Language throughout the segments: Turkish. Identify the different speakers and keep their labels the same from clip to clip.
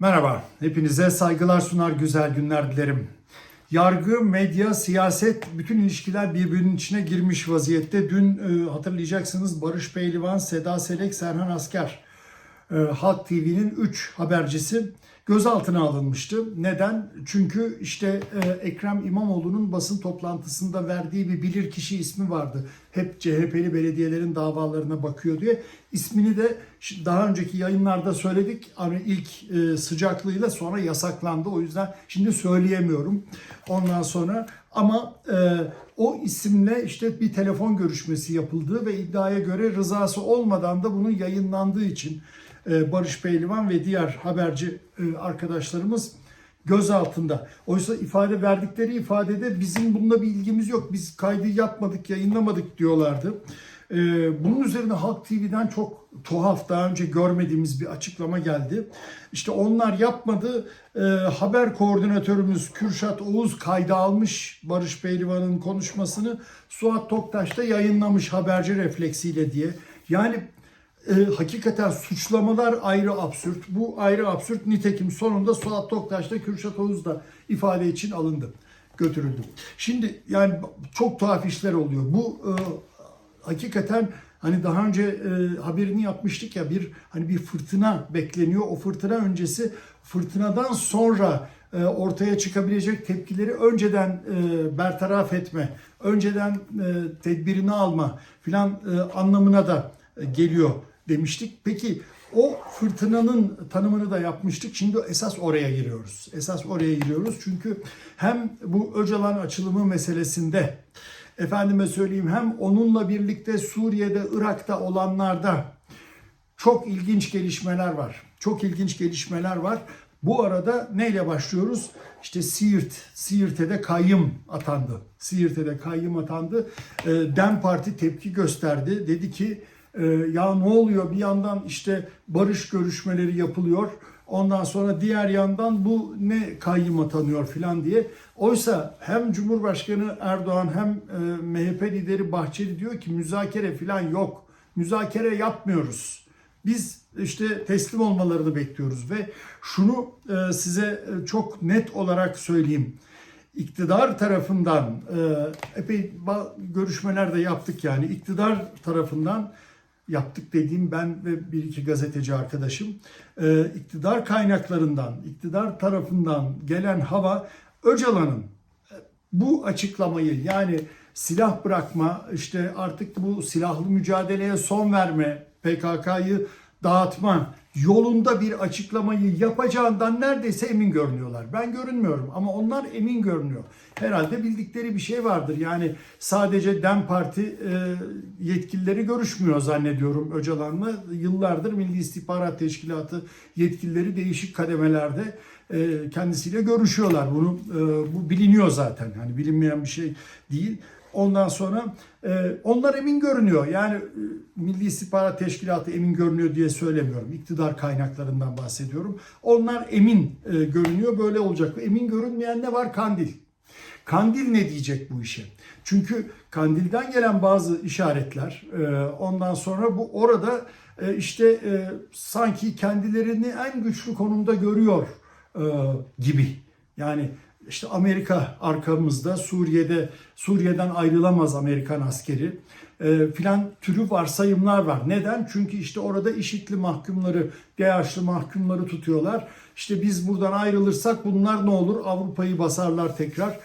Speaker 1: Merhaba, hepinize saygılar sunar, güzel günler dilerim. Yargı, medya, siyaset, bütün ilişkiler birbirinin içine girmiş vaziyette. Dün e, hatırlayacaksınız Barış Pehlivan, Seda Selek, Serhan Asker, e, Halk TV'nin 3 habercisi gözaltına alınmıştı. Neden? Çünkü işte e, Ekrem İmamoğlu'nun basın toplantısında verdiği bir bilirkişi ismi vardı. Hep CHP'li belediyelerin davalarına bakıyor diye. İsmini de daha önceki yayınlarda söyledik. Hani ilk e, sıcaklığıyla sonra yasaklandı. O yüzden şimdi söyleyemiyorum. Ondan sonra ama e, o isimle işte bir telefon görüşmesi yapıldığı ve iddiaya göre rızası olmadan da bunun yayınlandığı için Barış Pehlivan ve diğer haberci e, arkadaşlarımız gözaltında. Oysa ifade verdikleri ifadede bizim bununla bir ilgimiz yok. Biz kaydı yapmadık, yayınlamadık diyorlardı. E, Bunun üzerine Halk TV'den çok tuhaf, daha önce görmediğimiz bir açıklama geldi. İşte onlar yapmadı. E, haber koordinatörümüz Kürşat Oğuz kayda almış Barış Pehlivan'ın konuşmasını. Suat Toktaş da yayınlamış haberci refleksiyle diye. Yani e, hakikaten suçlamalar ayrı absürt. Bu ayrı absürt. Nitekim sonunda Suat Toktaş'ta Kürşat Oğuz da ifade için alındı. Götürüldü. Şimdi yani çok tuhaf işler oluyor. Bu e, hakikaten hani daha önce e, haberini yapmıştık ya bir hani bir fırtına bekleniyor. O fırtına öncesi fırtınadan sonra e, ortaya çıkabilecek tepkileri önceden e, bertaraf etme, önceden e, tedbirini alma filan e, anlamına da e, geliyor demiştik. Peki o fırtınanın tanımını da yapmıştık. Şimdi esas oraya giriyoruz. Esas oraya giriyoruz. Çünkü hem bu Öcalan açılımı meselesinde efendime söyleyeyim hem onunla birlikte Suriye'de, Irak'ta olanlarda çok ilginç gelişmeler var. Çok ilginç gelişmeler var. Bu arada neyle başlıyoruz? İşte Siirt, Siirt'e de kayyım atandı. Siirt'e de kayyım atandı. Ee, Dem Parti tepki gösterdi. Dedi ki ya ne oluyor bir yandan işte barış görüşmeleri yapılıyor. Ondan sonra diğer yandan bu ne kayyım atanıyor filan diye. Oysa hem Cumhurbaşkanı Erdoğan hem e, MHP lideri Bahçeli diyor ki müzakere filan yok. Müzakere yapmıyoruz. Biz işte teslim olmalarını bekliyoruz ve şunu e, size e, çok net olarak söyleyeyim. İktidar tarafından epey görüşmeler de yaptık yani iktidar tarafından yaptık dediğim ben ve bir iki gazeteci arkadaşım e, iktidar kaynaklarından, iktidar tarafından gelen hava Öcalan'ın bu açıklamayı yani silah bırakma, işte artık bu silahlı mücadeleye son verme, PKK'yı dağıtma yolunda bir açıklamayı yapacağından neredeyse emin görünüyorlar. Ben görünmüyorum ama onlar emin görünüyor. Herhalde bildikleri bir şey vardır. Yani sadece DEM Parti e, yetkilileri görüşmüyor zannediyorum Öcalan'la. Yıllardır Milli İstihbarat Teşkilatı yetkilileri değişik kademelerde e, kendisiyle görüşüyorlar. Bunu e, bu biliniyor zaten. Hani bilinmeyen bir şey değil. Ondan sonra e, onlar emin görünüyor. Yani e, Milli İstihbarat Teşkilatı emin görünüyor diye söylemiyorum. İktidar kaynaklarından bahsediyorum. Onlar emin e, görünüyor. Böyle olacak. Emin görünmeyen ne var? Kandil. Kandil ne diyecek bu işe? Çünkü Kandil'den gelen bazı işaretler e, ondan sonra bu orada e, işte e, sanki kendilerini en güçlü konumda görüyor e, gibi. Yani işte Amerika arkamızda, Suriye'de Suriye'den ayrılamaz Amerikan askeri e, filan türü varsayımlar var. Neden? Çünkü işte orada işitli mahkumları, DAEŞ'li mahkumları tutuyorlar. İşte biz buradan ayrılırsak bunlar ne olur? Avrupa'yı basarlar tekrar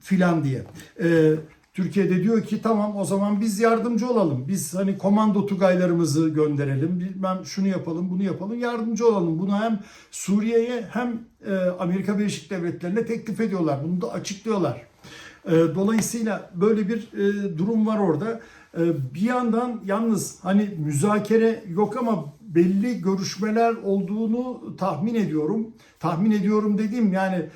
Speaker 1: filan diye. Ee, Türkiye'de diyor ki tamam o zaman biz yardımcı olalım. Biz hani komando tugaylarımızı gönderelim. Bilmem şunu yapalım, bunu yapalım. Yardımcı olalım. Bunu hem Suriye'ye hem e, Amerika Birleşik Devletleri'ne teklif ediyorlar. Bunu da açıklıyorlar. E, dolayısıyla böyle bir e, durum var orada. Bir yandan yalnız hani müzakere yok ama belli görüşmeler olduğunu tahmin ediyorum. Tahmin ediyorum dediğim yani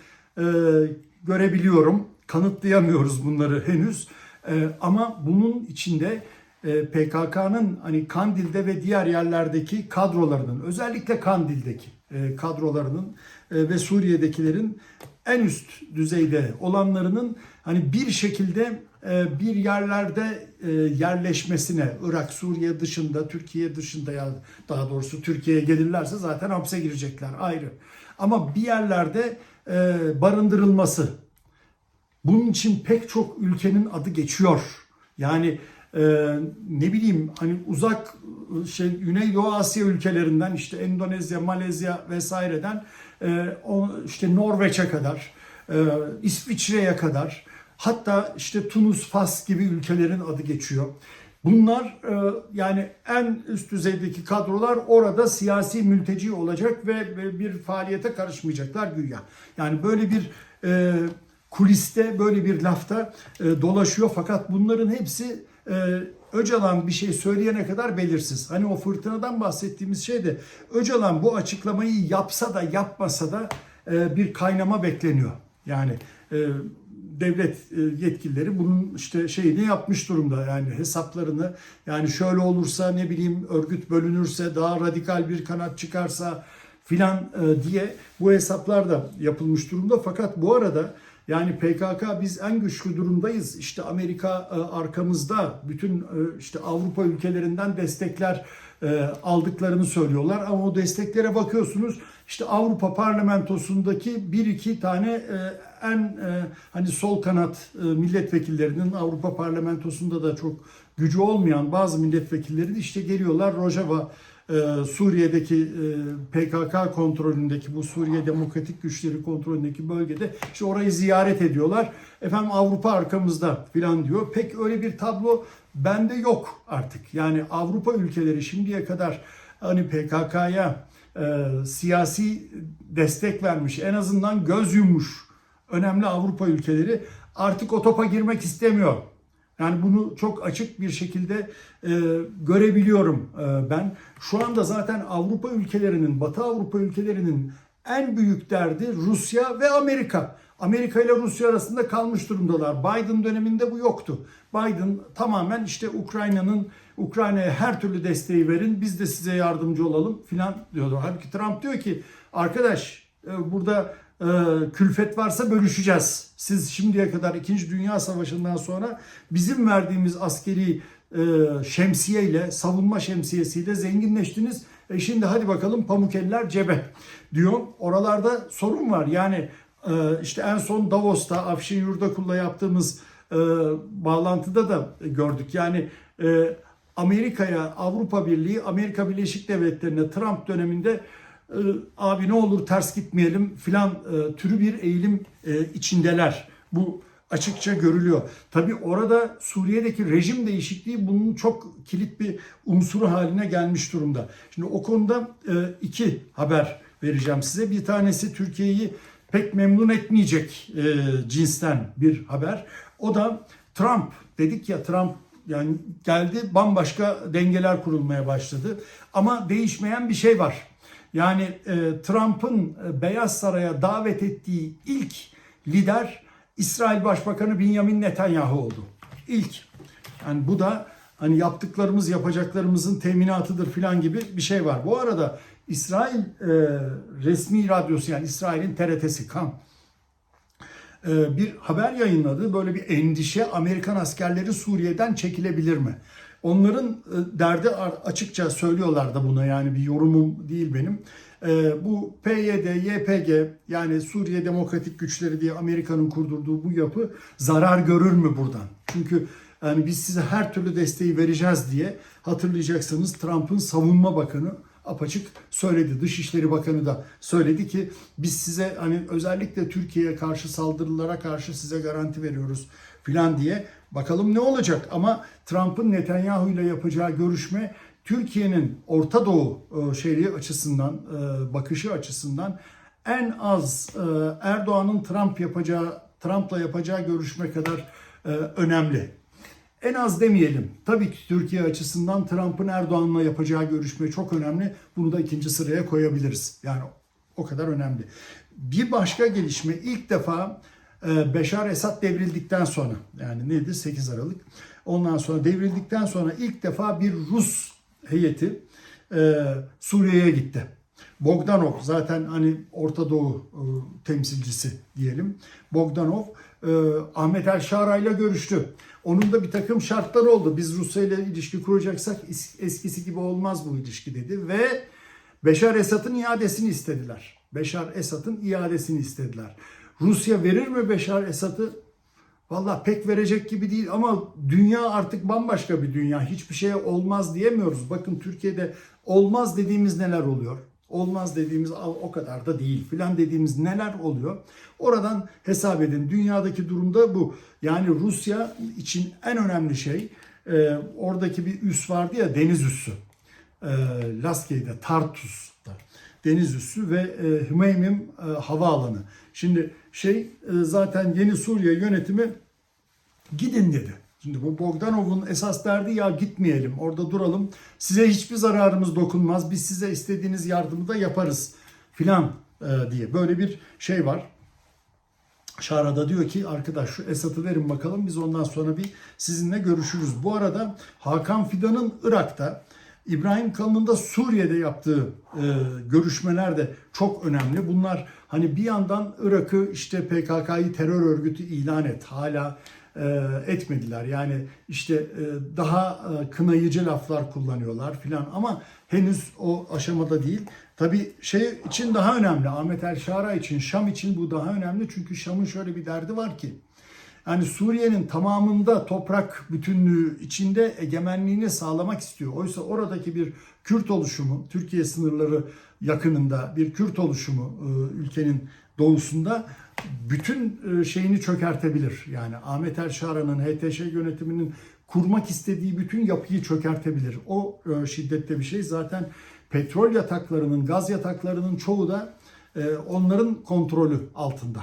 Speaker 1: görebiliyorum. Kanıtlayamıyoruz bunları henüz. E, ama bunun içinde e, PKK'nın hani Kandil'de ve diğer yerlerdeki kadrolarının özellikle Kandil'deki e, kadrolarının e, ve Suriye'dekilerin en üst düzeyde olanlarının hani bir şekilde e, bir yerlerde e, yerleşmesine Irak, Suriye dışında, Türkiye dışında ya daha doğrusu Türkiye'ye gelirlerse zaten hapse girecekler ayrı. Ama bir yerlerde e, barındırılması bunun için pek çok ülkenin adı geçiyor. Yani e, ne bileyim hani uzak şey Güneydoğu Asya ülkelerinden işte Endonezya, Malezya vesaireden e, o işte Norveç'e kadar, e, İsviçre'ye kadar hatta işte Tunus, Fas gibi ülkelerin adı geçiyor. Bunlar e, yani en üst düzeydeki kadrolar orada siyasi mülteci olacak ve ve bir faaliyete karışmayacaklar güya. Yani böyle bir e, kuliste böyle bir lafta e, dolaşıyor fakat bunların hepsi e, Öcalan bir şey söyleyene kadar belirsiz. Hani o fırtınadan bahsettiğimiz şey de Öcalan bu açıklamayı yapsa da yapmasa da e, bir kaynama bekleniyor. Yani e, devlet e, yetkilileri bunun işte şeyini yapmış durumda yani hesaplarını yani şöyle olursa ne bileyim örgüt bölünürse daha radikal bir kanat çıkarsa filan e, diye bu hesaplar da yapılmış durumda fakat bu arada yani PKK biz en güçlü durumdayız. İşte Amerika e, arkamızda. Bütün e, işte Avrupa ülkelerinden destekler aldıklarını söylüyorlar. Ama o desteklere bakıyorsunuz. İşte Avrupa Parlamentosu'ndaki bir iki tane en hani sol kanat milletvekillerinin Avrupa Parlamentosu'nda da çok gücü olmayan bazı milletvekilleri işte geliyorlar Rojava e, Suriye'deki e, PKK kontrolündeki bu Suriye Demokratik Güçleri kontrolündeki bölgede işte orayı ziyaret ediyorlar. Efendim Avrupa arkamızda filan diyor. Pek öyle bir tablo bende yok artık. Yani Avrupa ülkeleri şimdiye kadar hani PKK'ya e, siyasi destek vermiş, en azından göz yummuş önemli Avrupa ülkeleri artık o topa girmek istemiyor. Yani bunu çok açık bir şekilde e, görebiliyorum e, ben. Şu anda zaten Avrupa ülkelerinin, Batı Avrupa ülkelerinin en büyük derdi Rusya ve Amerika. Amerika ile Rusya arasında kalmış durumdalar. Biden döneminde bu yoktu. Biden tamamen işte Ukrayna'nın Ukrayna'ya her türlü desteği verin, biz de size yardımcı olalım filan diyordu. Halbuki Trump diyor ki arkadaş e, burada e, külfet varsa bölüşeceğiz. Siz şimdiye kadar 2. Dünya Savaşı'ndan sonra bizim verdiğimiz askeri e, şemsiye ile savunma şemsiyesiyle zenginleştiniz. E şimdi hadi bakalım pamuk eller cebe diyor. Oralarda sorun var. Yani e, işte en son Davos'ta Afşin Yurdakul'la yaptığımız e, bağlantıda da gördük. Yani e, Amerika'ya Avrupa Birliği, Amerika Birleşik Devletleri'ne Trump döneminde abi ne olur ters gitmeyelim filan e, türü bir eğilim e, içindeler. Bu açıkça görülüyor. Tabi orada Suriye'deki rejim değişikliği bunun çok kilit bir unsuru haline gelmiş durumda. Şimdi o konuda iki haber vereceğim size. Bir tanesi Türkiye'yi pek memnun etmeyecek cinsten bir haber. O da Trump. Dedik ya Trump yani geldi bambaşka dengeler kurulmaya başladı. Ama değişmeyen bir şey var. Yani e, Trump'ın e, Beyaz Saray'a davet ettiği ilk lider İsrail Başbakanı Benjamin Netanyahu oldu. İlk. Yani bu da hani yaptıklarımız yapacaklarımızın teminatıdır filan gibi bir şey var. Bu arada İsrail e, resmi radyosu yani İsrail'in TRT'si kan e, bir haber yayınladı. Böyle bir endişe Amerikan askerleri Suriye'den çekilebilir mi? Onların e, derdi açıkça söylüyorlar da buna yani bir yorumum değil benim. E, bu PYD, YPG yani Suriye Demokratik Güçleri diye Amerika'nın kurdurduğu bu yapı zarar görür mü buradan? Çünkü yani biz size her türlü desteği vereceğiz diye hatırlayacaksınız Trump'ın savunma bakanı apaçık söyledi. Dışişleri Bakanı da söyledi ki biz size hani özellikle Türkiye'ye karşı saldırılara karşı size garanti veriyoruz filan diye. Bakalım ne olacak ama Trump'ın Netanyahu ile yapacağı görüşme Türkiye'nin Orta Doğu e, şeyi açısından, e, bakışı açısından en az e, Erdoğan'ın Trump yapacağı, Trump'la yapacağı görüşme kadar önemli. En az demeyelim. Tabii ki Türkiye açısından Trump'ın Erdoğan'la yapacağı görüşme çok önemli. Bunu da ikinci sıraya koyabiliriz. Yani o kadar önemli. Bir başka gelişme ilk defa Beşar Esad devrildikten sonra yani neydi 8 Aralık ondan sonra devrildikten sonra ilk defa bir Rus heyeti e, Suriye'ye gitti. Bogdanov zaten hani Orta Doğu e, temsilcisi diyelim. Bogdanov e, Ahmet El Şara ile görüştü. Onun da bir takım şartları oldu. Biz Rusya ile ilişki kuracaksak es- eskisi gibi olmaz bu ilişki dedi ve Beşar Esad'ın iadesini istediler. Beşar Esad'ın iadesini istediler. Rusya verir mi Beşar Esad'ı? Valla pek verecek gibi değil ama dünya artık bambaşka bir dünya. Hiçbir şeye olmaz diyemiyoruz. Bakın Türkiye'de olmaz dediğimiz neler oluyor? Olmaz dediğimiz "Al, o kadar da değil filan dediğimiz neler oluyor? Oradan hesap edin. Dünyadaki durumda bu. Yani Rusya için en önemli şey e, oradaki bir üs vardı ya deniz üssü. E, Laskiye'de, Tartus'ta deniz üssü ve e, Hümeymim e, havaalanı. Şimdi şey e, zaten yeni Suriye yönetimi gidin dedi. Şimdi bu Bogdanov'un esas derdi ya gitmeyelim orada duralım. Size hiçbir zararımız dokunmaz. Biz size istediğiniz yardımı da yaparız filan e, diye. Böyle bir şey var. Şara'da diyor ki arkadaş şu Esad'ı verin bakalım biz ondan sonra bir sizinle görüşürüz. Bu arada Hakan Fidan'ın Irak'ta İbrahim Kalın'ın da Suriye'de yaptığı e, görüşmeler de çok önemli. Bunlar hani bir yandan Irak'ı işte PKK'yı terör örgütü ilan et hala e, etmediler. Yani işte e, daha e, kınayıcı laflar kullanıyorlar filan ama henüz o aşamada değil. Tabii şey için daha önemli. Ahmet El Şara için, Şam için bu daha önemli. Çünkü Şam'ın şöyle bir derdi var ki. Yani Suriye'nin tamamında toprak bütünlüğü içinde egemenliğini sağlamak istiyor. Oysa oradaki bir Kürt oluşumu, Türkiye sınırları yakınında bir Kürt oluşumu e, ülkenin doğusunda bütün e, şeyini çökertebilir. Yani Ahmet El Şara'nın HTŞ yönetiminin kurmak istediği bütün yapıyı çökertebilir. O e, şiddette bir şey. Zaten petrol yataklarının, gaz yataklarının çoğu da onların kontrolü altında.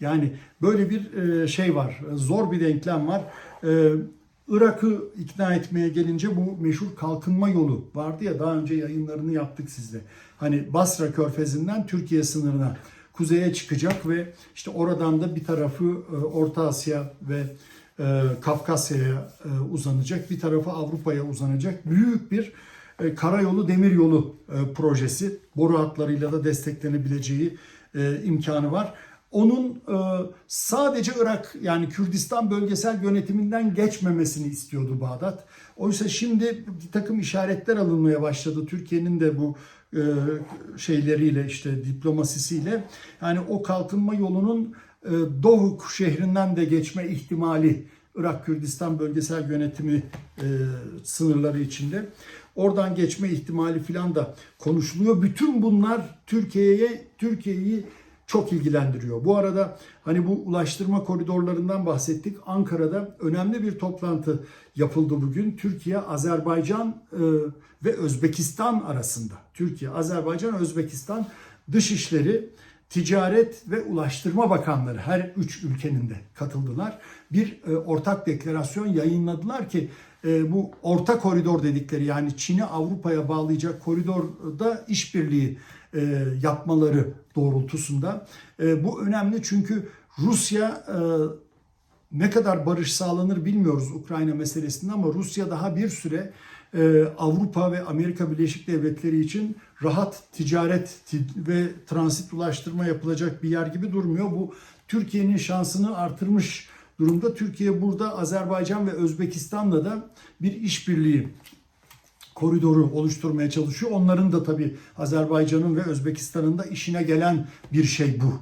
Speaker 1: Yani böyle bir e, şey var, zor bir denklem var. E, Irak'ı ikna etmeye gelince bu meşhur kalkınma yolu vardı ya daha önce yayınlarını yaptık sizle. Hani Basra Körfezi'nden Türkiye sınırına kuzeye çıkacak ve işte oradan da bir tarafı e, Orta Asya ve e, Kafkasya'ya e, uzanacak, bir tarafı Avrupa'ya uzanacak büyük bir e, karayolu demiryolu e, projesi. Boru hatlarıyla da desteklenebileceği e, imkanı var. Onun e, sadece Irak yani Kürdistan bölgesel yönetiminden geçmemesini istiyordu Bağdat. Oysa şimdi bir takım işaretler alınmaya başladı. Türkiye'nin de bu e, şeyleriyle işte diplomasisiyle yani o kalkınma yolunun e, Doğuk şehrinden de geçme ihtimali Irak Kürdistan bölgesel yönetimi e, sınırları içinde oradan geçme ihtimali filan da konuşuluyor. Bütün bunlar Türkiye'ye Türkiye'yi çok ilgilendiriyor. Bu arada hani bu ulaştırma koridorlarından bahsettik. Ankara'da önemli bir toplantı yapıldı bugün. Türkiye, Azerbaycan e, ve Özbekistan arasında. Türkiye, Azerbaycan, Özbekistan Dışişleri, Ticaret ve Ulaştırma Bakanları her üç ülkenin de katıldılar. Bir e, ortak deklarasyon yayınladılar ki e, bu orta koridor dedikleri yani Çin'i Avrupa'ya bağlayacak koridorda işbirliği e, yapmaları doğrultusunda. E, bu önemli çünkü Rusya e, ne kadar barış sağlanır bilmiyoruz Ukrayna meselesinde ama Rusya daha bir süre e, Avrupa ve Amerika Birleşik Devletleri için rahat ticaret ti- ve transit ulaştırma yapılacak bir yer gibi durmuyor. Bu Türkiye'nin şansını artırmış durumda. Türkiye burada Azerbaycan ve Özbekistan'la da bir işbirliği koridoru oluşturmaya çalışıyor. Onların da tabii Azerbaycan'ın ve Özbekistan'ın da işine gelen bir şey bu.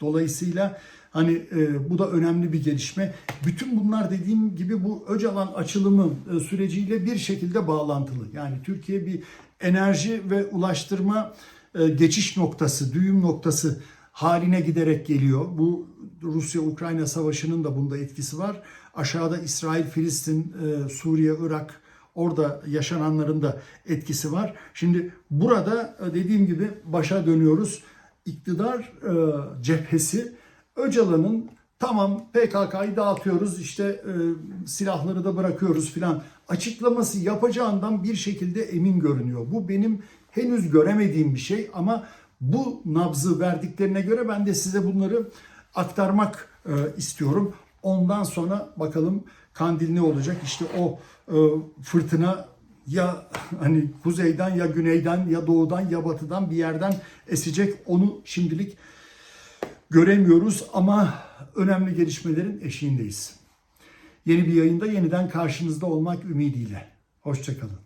Speaker 1: Dolayısıyla hani e, bu da önemli bir gelişme. Bütün bunlar dediğim gibi bu Öcalan açılımı e, süreciyle bir şekilde bağlantılı. Yani Türkiye bir enerji ve ulaştırma e, geçiş noktası, düğüm noktası haline giderek geliyor. Bu Rusya-Ukrayna savaşının da bunda etkisi var. Aşağıda İsrail, Filistin, e, Suriye, Irak orada yaşananların da etkisi var. Şimdi burada e, dediğim gibi başa dönüyoruz. İktidar e, cephesi Öcalan'ın tamam PKK'yı dağıtıyoruz işte e, silahları da bırakıyoruz filan açıklaması yapacağından bir şekilde emin görünüyor. Bu benim henüz göremediğim bir şey ama bu nabzı verdiklerine göre ben de size bunları aktarmak e, istiyorum. Ondan sonra bakalım Kandil ne olacak? İşte o e, fırtına ya hani kuzeyden ya güneyden ya doğudan ya batıdan bir yerden esecek. Onu şimdilik göremiyoruz ama önemli gelişmelerin eşiğindeyiz. Yeni bir yayında yeniden karşınızda olmak ümidiyle. Hoşçakalın.